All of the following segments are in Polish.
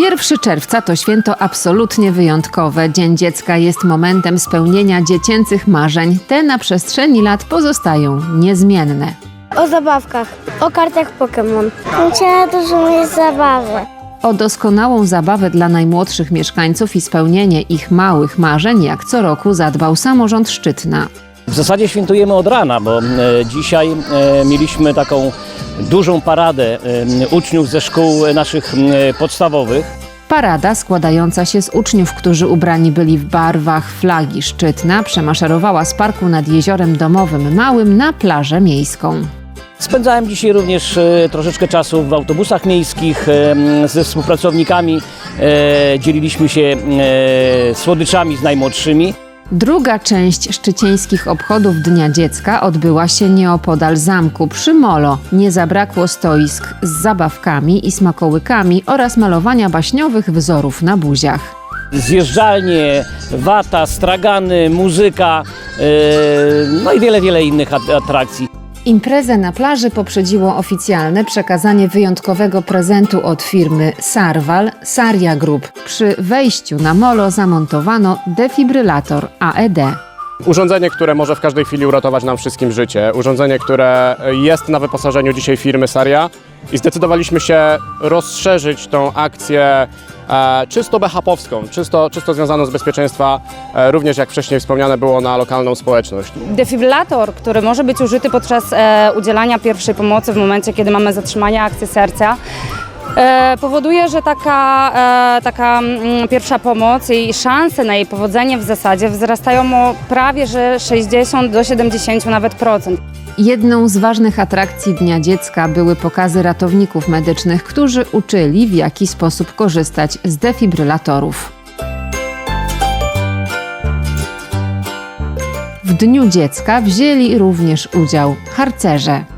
1 czerwca to święto absolutnie wyjątkowe. Dzień dziecka jest momentem spełnienia dziecięcych marzeń. Te na przestrzeni lat pozostają niezmienne. O zabawkach, o kartach Pokémon. Chciała dużo mieć zabawy. O doskonałą zabawę dla najmłodszych mieszkańców i spełnienie ich małych marzeń, jak co roku zadbał samorząd Szczytna. W zasadzie świętujemy od rana, bo e, dzisiaj e, mieliśmy taką dużą paradę e, uczniów ze szkół naszych podstawowych. Parada składająca się z uczniów, którzy ubrani byli w barwach flagi Szczytna, przemaszerowała z parku nad jeziorem domowym Małym na plażę miejską. Spędzałem dzisiaj również e, troszeczkę czasu w autobusach miejskich ze współpracownikami. E, Dzieliliśmy się e, słodyczami z najmłodszymi. Druga część szczycieńskich obchodów Dnia Dziecka odbyła się nieopodal zamku przy Molo. Nie zabrakło stoisk z zabawkami i smakołykami oraz malowania baśniowych wzorów na buziach. Zjeżdżalnie, wata, stragany, muzyka, e, no i wiele, wiele innych at- atrakcji. Imprezę na plaży poprzedziło oficjalne przekazanie wyjątkowego prezentu od firmy Sarwal Saria Group. Przy wejściu na molo zamontowano defibrylator AED. Urządzenie, które może w każdej chwili uratować nam wszystkim życie. Urządzenie, które jest na wyposażeniu dzisiaj firmy Saria i zdecydowaliśmy się rozszerzyć tą akcję e, czysto BHP-owską, czysto, czysto związaną z bezpieczeństwa, e, również jak wcześniej wspomniane było na lokalną społeczność. Defibrylator, który może być użyty podczas e, udzielania pierwszej pomocy w momencie, kiedy mamy zatrzymanie akcji serca, powoduje, że taka, e, taka mm, pierwsza pomoc i szanse na jej powodzenie w zasadzie wzrastają o prawie że 60 do 70 nawet procent. Jedną z ważnych atrakcji Dnia Dziecka były pokazy ratowników medycznych, którzy uczyli w jaki sposób korzystać z defibrylatorów. W Dniu Dziecka wzięli również udział harcerze.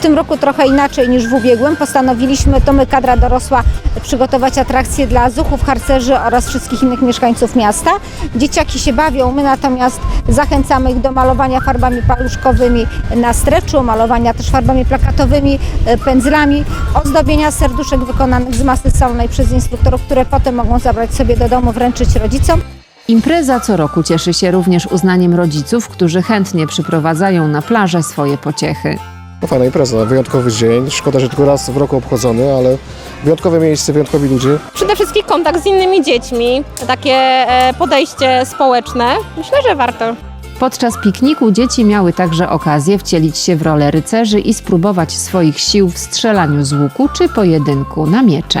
Tym roku trochę inaczej niż w ubiegłym postanowiliśmy, to my kadra dorosła, przygotować atrakcje dla zuchów, harcerzy oraz wszystkich innych mieszkańców miasta. Dzieciaki się bawią, my natomiast zachęcamy ich do malowania farbami paluszkowymi na streczu, malowania też farbami plakatowymi, e, pędzlami, ozdobienia serduszek wykonanych z masy solnej przez instruktorów, które potem mogą zabrać sobie do domu, wręczyć rodzicom. Impreza co roku cieszy się również uznaniem rodziców, którzy chętnie przyprowadzają na plażę swoje pociechy. No fajna impreza, wyjątkowy dzień. Szkoda, że tylko raz w roku obchodzony, ale wyjątkowe miejsce, wyjątkowi ludzie. Przede wszystkim kontakt z innymi dziećmi, takie e, podejście społeczne. Myślę, że warto. Podczas pikniku dzieci miały także okazję wcielić się w rolę rycerzy i spróbować swoich sił w strzelaniu z łuku czy pojedynku na miecze.